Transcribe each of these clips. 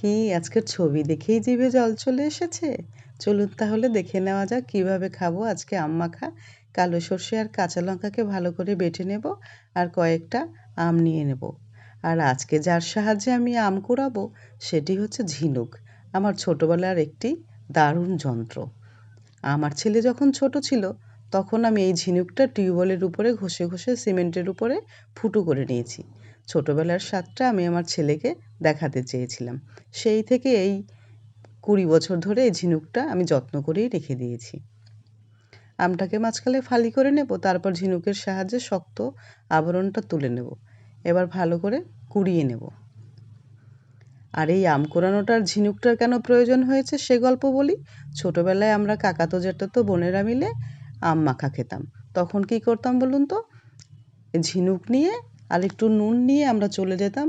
কি আজকের ছবি দেখেই জিভে জল চলে এসেছে? চলুন তাহলে দেখে নেওয়া যাক কীভাবে খাব আজকে আম মাখা কালো সর্ষে আর কাঁচা লঙ্কাকে ভালো করে বেটে নেব আর কয়েকটা আম নিয়ে নেব। আর আজকে যার সাহায্যে আমি আম কুড়াবো সেটি হচ্ছে ঝিনুক, আমার ছোটোবেলার একটি দারুণ যন্ত্র। আমার ছেলে যখন ছোট ছিল, তখন আমি এই ঝিনুকটা টিউবওয়েলের উপরে ঘষে ঘষে সিমেন্টের উপরে ফুটো করে নিয়েছি। ছোটোবেলার স্বাদটা আমি আমার ছেলেকে দেখাতে চেয়েছিলাম। সেই থেকে এই কুড়ি বছর ধরে এই ঝিনুকটা আমি যত্ন করেই রেখে দিয়েছি। আমটাকে মাঝখানে ফালি করে নেব, তারপর ঝিনুকের সাহায্যে শক্ত আবরণটা তুলে নেব। এবার ভালো করে কুড়িয়ে নেব। আর এই আম কোরানোটার ঝিনুকটার কেন প্রয়োজন হয়েছে সে গল্প বলি? ছোটোবেলায় আমরা কাকাতো জ্যাঠাতো বোনেরা মিলে আম মাখা খেতাম। তখন কি করতাম বলুন তো? ঝিনুক নিয়ে আর একটু নুন নিয়ে আমরা চলে যেতাম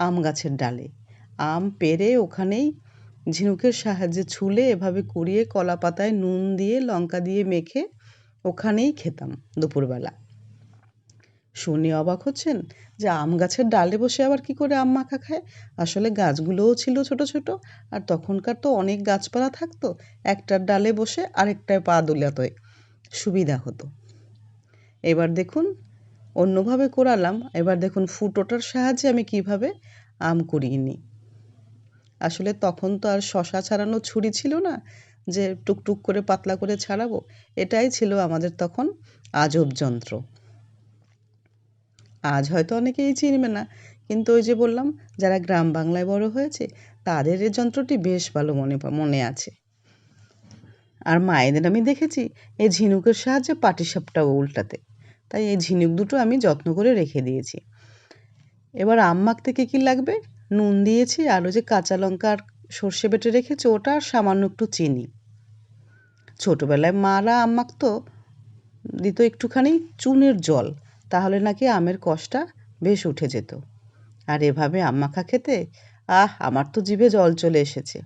আম গাছের ডালে। আম পেরে ওখানেই ঝিনুকের সাহায্যে ছুলে এভাবে কুড়িয়ে কলা পাতায় নুন দিয়ে, লঙ্কা দিয়ে মেখে ওখানেই খেতাম দুপুরবেলা। শুনে অবাক হচ্ছেন যে আম গাছের ডালে বসে আবার কি করে আম মাখা খায়? আসলে গাছগুলোও ছিল ছোট ছোট, আর তখনকার তো অনেক গাছপালা থাকতো, একটার ডালে বসে আরেকটায় পা দুলাতোয় সুবিধা হতো। এবার দেখুন, অন্যভাবে করালাম, এবার দেখুন ফুটোটার সাহায্যে আমি কীভাবে আম কুড়িয়ে আসলে তখন তো আর শশা ছাড়ানো ছুরি ছিল না যে টুকটুক করে পাতলা করে ছাড়াবো, এটাই ছিল আমাদের তখন আজব যন্ত্র। আজ হয়তো অনেকেই চিনবে না, কিন্তু ওই যে বললাম, যারা গ্রাম বাংলায় বড় হয়েছে, তাদের এই যন্ত্রটি বেশ ভালো মনে মনে আছে। আর মায়েদের আমি দেখেছি এই ঝিনুকের সাহায্যে পাটিসাপটা উল্টাতে। তাই এই ঝিনুক দুটো আমি যত্ন করে রেখে দিয়েছি। এবার আম মাখতে কী কী লাগবে? নুন দিয়েছি, আর ওই যে কাঁচা লঙ্কা আর সর্ষে বেটে রেখেছি, ওটা আর সামান্য একটু চিনি। ছোটোবেলায় মারা আম মাখতো দিত একটুখানি চুনের জল, তাহলে নাকি আমের কষটা বেশ উঠে যেত। আর এভাবে আম মাখা খেতে, আহ, আমার তো জিভে জল চলে এসেছে।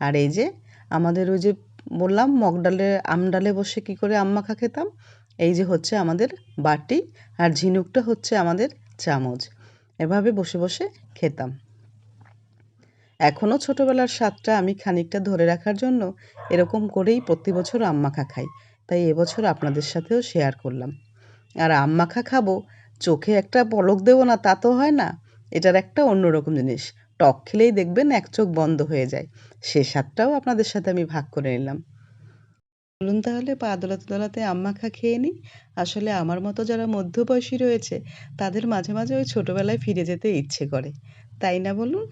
আর এই যে আমাদের ওই যে বললাম, মগ ডালে, আম ডালে বসে কী করে আম মাখা খেতাম? এই যে হচ্ছে আমাদের বাটি, আর ঝিনুকটা হচ্ছে আমাদের চামচ। এভাবে বসে বসে খেতাম। এখনও ছোটোবেলার স্বাদটা আমি খানিকটা ধরে রাখার জন্য এরকম করেই প্রতি বছর আম মাখা খাই। তাই এবছর আপনাদের সাথেও শেয়ার করলাম। আর আম মাখা খাব, চোখে একটা পলক দেবো না তা তো হয় না। এটার একটা অন্যরকম জিনিস। টক খেলেই দেখবেন এক চোখ বন্ধ হয়ে যায়। সে স্বাদটাও আপনাদের সাথে আমি ভাগ করে নিলাম। বলুন তাহলে, পা দোলাতে দোলাতে আম্মাখা খেয়ে নিই। আসলে আমার মতো যারা মধ্যবয়সী রয়েছে, তাদের মাঝে মাঝে ওই ছোটবেলায় ফিরে যেতে ইচ্ছে করে। তাই না বলুন?